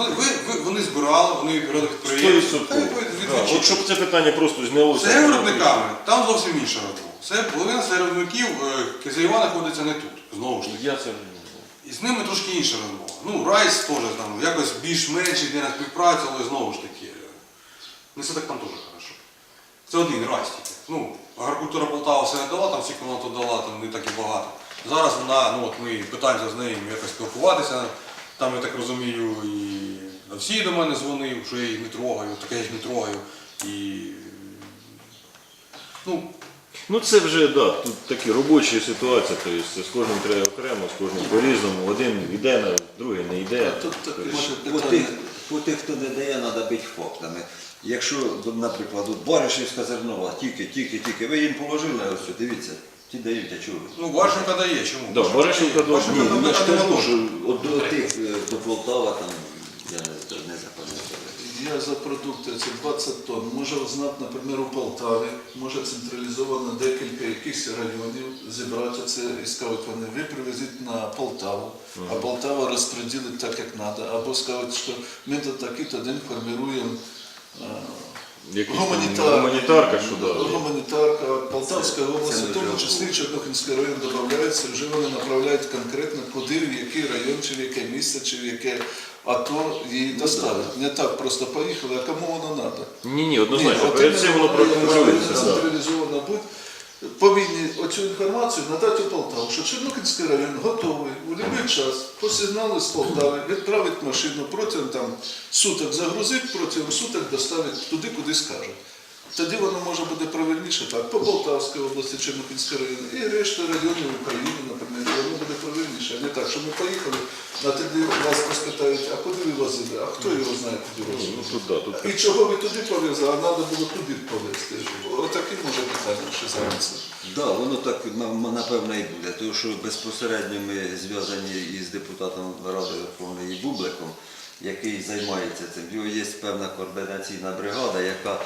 Вони, ви, ви, вони збирали, вони підприємства. Да, відвічі. От щоб це питання просто знялося. Це виробниками, там зовсім інша розмова. Це половина це виробників, е, Кизяєва знаходиться не тут, знову ж таки. Я це І з ними трошки інша розмова. Ну, Райс теж там якось більш-менш йде на співпрацю, але знову ж таки, е, не все так там теж хорошо. Це один Райс тільки. Ну, агрокультура Полтава все не дала, там вона тут дала, там не так і багато. Зараз вона, ну от ми питаємося з нею якось спілкуватися. Там, я так розумію, і всі до мене дзвонив, що я їх не трогаю, так я їх не трогаю. І ну, Ну це вже да, тут такі робочі ситуації, тобто з кожним треба окремо, з кожним по-різному. Один йде, на другий не йде. Тут таке Тобто, ще По питання. тих, по тих, хто не дає, треба бити фактами. Якщо, наприклад, от Баришівська зернова, тільки, тільки, тільки, ви їм положили, ось, дивіться, ті дають, а чого ну Варшенка дає, чому? Да, Баришівка дає. Варшенка Ні, ну я ж кажу, що от до тих, е, до Полтава, там, я не, не запам'ятаю. Я за продукти, це 20 тонн. Може знати, наприклад, у Полтаві, може централізовано декілька якихось районів зібрати це і скажуть, вони ви привезіть на Полтаву, а Полтава розподілить так, як треба. Або скажуть, що ми до такий-то день формуємо е, Якісь там Гуманітарка, гуманітарка, що да. Гуманітарка, Полтавська область, в тому числі Чорнохинський район додається, вже вони направляють конкретно, куди, в який район, чи в яке місце, чи в яке АТО її доставить. Не так просто поїхали, а кому воно треба? Ні, ні, однозначно. Це воно іменно да. централізовано будь. Повинні оцю інформацію надати у Полтаву, що Чорнокінський район готовий у будь-який час по сигналу з Полтави відправить машину протягом там, суток загрузить, протягом суток доставить туди, куди скажуть. Тоді воно може буде правильніше так, по Полтавській області, Чорнокінський район і решта районів України, наприклад, воно буде правильніше. А не так, що ми поїхали, а тоді вас поспитають, а куди ви возили, а хто його знає, куди возили. Ну да, тут І чого ви туди повезли, а треба було туди повезти. Отакі може питання ще займатися. Да, воно так напевно і буде, тому що безпосередньо ми зв'язані із депутатом Ради Верховної Бубликом, який займається цим. Його є певна координаційна бригада, яка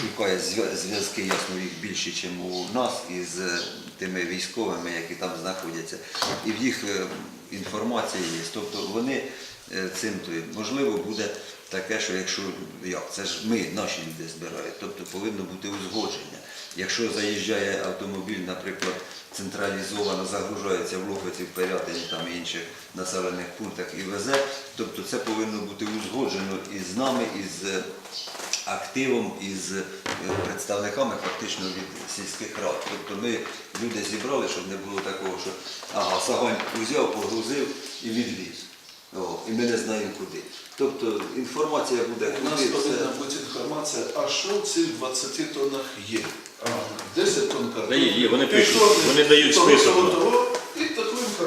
шукає зв'язки, ясно, їх більше, ніж у нас, із е, тими військовими, які там знаходяться. І в їх е, інформація є. Тобто вони е, цим можливо буде таке, що якщо як це ж ми, наші люди збирають, тобто повинно бути узгодження. Якщо заїжджає автомобіль, наприклад, централізовано загружається в Лохвиці, в Пирятині там інших населених пунктах і везе, тобто це повинно бути узгоджено із нами, із е, активом, із е, представниками фактично від сільських рад. Тобто ми люди зібрали, щоб не було такого, що ага, сагань узяв, погрузив і відвіз. О, і ми не знаємо куди. Тобто інформація буде У нас куди. повинна все. бути інформація, а що в цих 20 тоннах є. 10 тонн картоплі, Та є, є, вони пишуть, вони дають список, того, того, І таку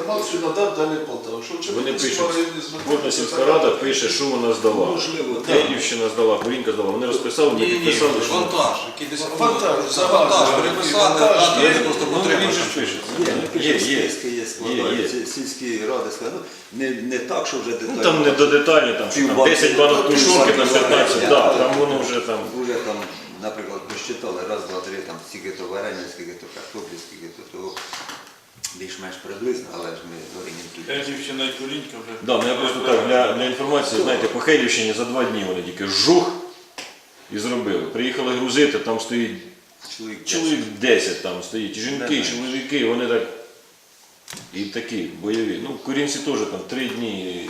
інформацію надав далі Полтава. Що Вони пишуть, кожна сільська рада пише, що вона здала. Можливо, так. Київщина здала, Курінка здала. Вони розписали, ні, підписали, що вантаж, який десь Вантаж, за вантаж завантаж, переписати, вантаж, а є. вони просто Ну, він же ж пише. Є, Є, є. списки, є, Є, складають є. ці- сільські ради, складають. Ну, не, не так, що вже детально. Ну там не до деталі, там, що там Півбанки. 10 банок тушонки на 15, да, там воно вже там. Уже там, наприклад, посчитали, раз, два, три, там, скільки то варення, скільки то картоплі, скільки то того. Більш-менш приблизно, але ж ми орієнтуємося. Дівчина і Кулінька вже. Да, ну я просто так для, для інформації, знаєте, по Хейлівщині за два дні вони тільки жух і зробили. Приїхали грузити, там стоїть Чоловік чоловік 10 там стоїть, і жінки, і чоловіки, вони так і такі бойові. Ну, корінці теж там три дні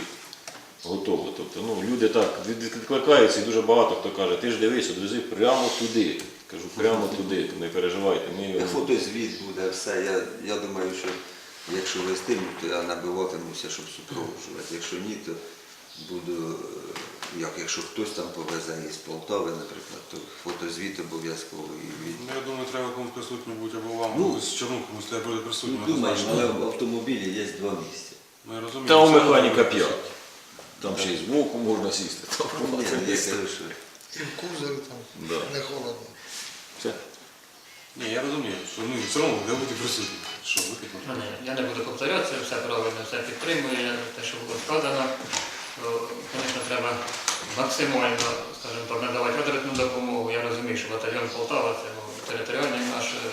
готово. Тобто, ну, люди так від- відкликаються і дуже багато хто каже, ти ж дивись, одвези прямо туди. Кажу, прямо туди, не переживайте. Ми Фотозвіт буде, все. Я, я думаю, що якщо вестимуть, то я набиватимуся, щоб супроводжувати. Якщо ні, то буду, е, як якщо хтось там повезе із Полтави, наприклад, то фотозвіт обов'язково і від. Ну, я думаю, треба комусь присутнім бути або вам, Ну, з Чорнухом, треба бути присутнім. Ну, думаю, однозначно. але в автомобілі є два місця. Ну, я розумію. Та у механіка п'ять. Там ще й збоку можна сісти. Там Ні, ну, я кажу, що І в кузові там Да. не холодно. Все. Ні, я розумію, що ну, все одно треба бути присутнім. Що, ви? Ну, ні, Я не буду повторюватися, все правильно, все підтримую, я те, що було сказано. Звісно, треба максимально, скажімо так, надавати адресну допомогу. Я розумію, що батальйон Полтава це ну, територіальний наш е,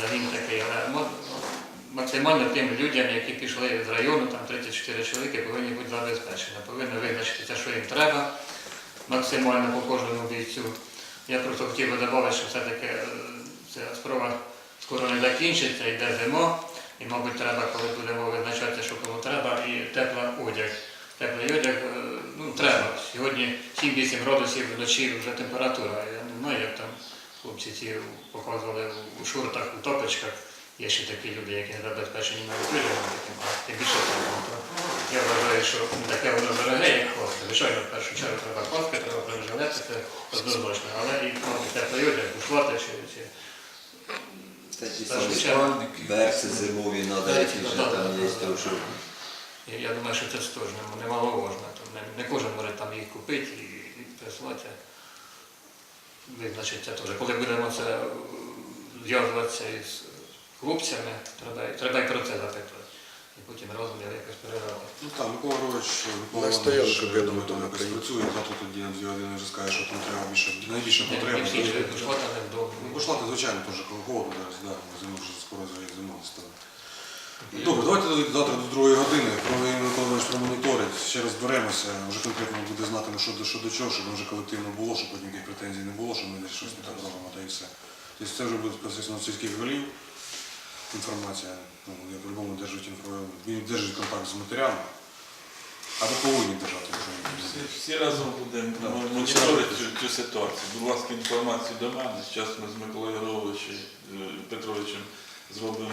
загін такий, але максимально тим людям, які пішли з району, там 34 чоловіки, повинні бути забезпечені. Повинні визначити максимально по кожному бійцю. Я просто хотів би додати, що все-таки е, ця справа скоро не закінчиться, йде зима, і, мабуть, треба, коли будемо визначати, що кому треба, і тепла одяг. Теплий одяг, е, ну, треба. Сьогодні 7-8 градусів вночі вже температура. Я не знаю, як там хлопці ці показували у шортах, у топочках. Є ще такі люди, які не забезпечені навіть одягом таким, а тим більше. То Я вважаю, що таке воно дороге, як хвостка. Звичайно, в першу чергу треба хвостка, треба бронежилети, це однозначно. Але і мабуть, теплий одяг, бушлати чи, чи берці зимові там є, тому що Я, думаю, що це теж не- немаловажно. Не, не кожен може там їх купити і, і прислати. Визначить це теж. Коли будемо це зв'язуватися із хлопцями, треба, треба і про це запитувати. І потім разом я якось передавати. Ну так, Микола Григорович, Микола На Іванович, стоянку, я думаю, там якось працює, завтра тоді на дві години вже скаже, що там треба більше, найбільше потреба. вдома. Ну, пошлати, звичайно, теж холодно зараз, да, зиму вже скоро зима стане. Добре, давайте завтра до другої години. Миколаївич промоніторить, ще раз зберемося, вже конкретно буде знати, ну, що, до- що до чого, щоб вже колективно було, щоб потім ніяких претензій не було, що ми десь щось не так робимо, та і все. Тобто це вже буде посередньо сільських голів інформація. Ну, я по-любому держить, інфо... він держить контакт з матерями, а ви повинні держати. Всі, всі разом будемо моніторити цю, цю ситуацію. Будь ласка, інформацію до мене. Зараз ми з Миколою Григоровичем е, Петровичем зробимо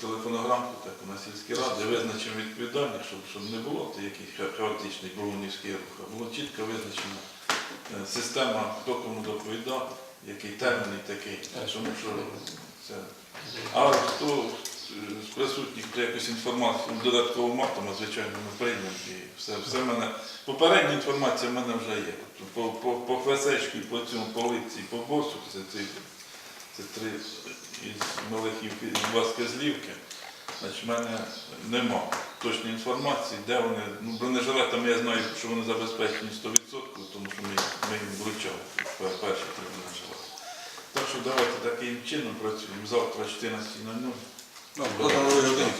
телефонограмку таку на сільській раді, визначимо відповідальних, щоб, щоб не було яких хаотичних болонівських рух, а було чітко визначена е, система, хто кому доповідав, який термін і такий. Тому що це. А хто з присутніх хто якусь інформацію додатково матиме, звичайно, ми приймемо і все. все мене. Попередня інформація в мене вже є. Тобто По, по, по фесечки, по цьому, по лиці, по босу, це, це, це три із два з Кизлівки. Значить, в мене нема точної інформації, де вони. Ну, бронежилетами я знаю, що вони забезпечені 100%, тому що ми, ми їм влучали пе- перші три бронежилети. Що давайте таким чином працюємо. Завтра 14.00. Добре, завтра на другій годині.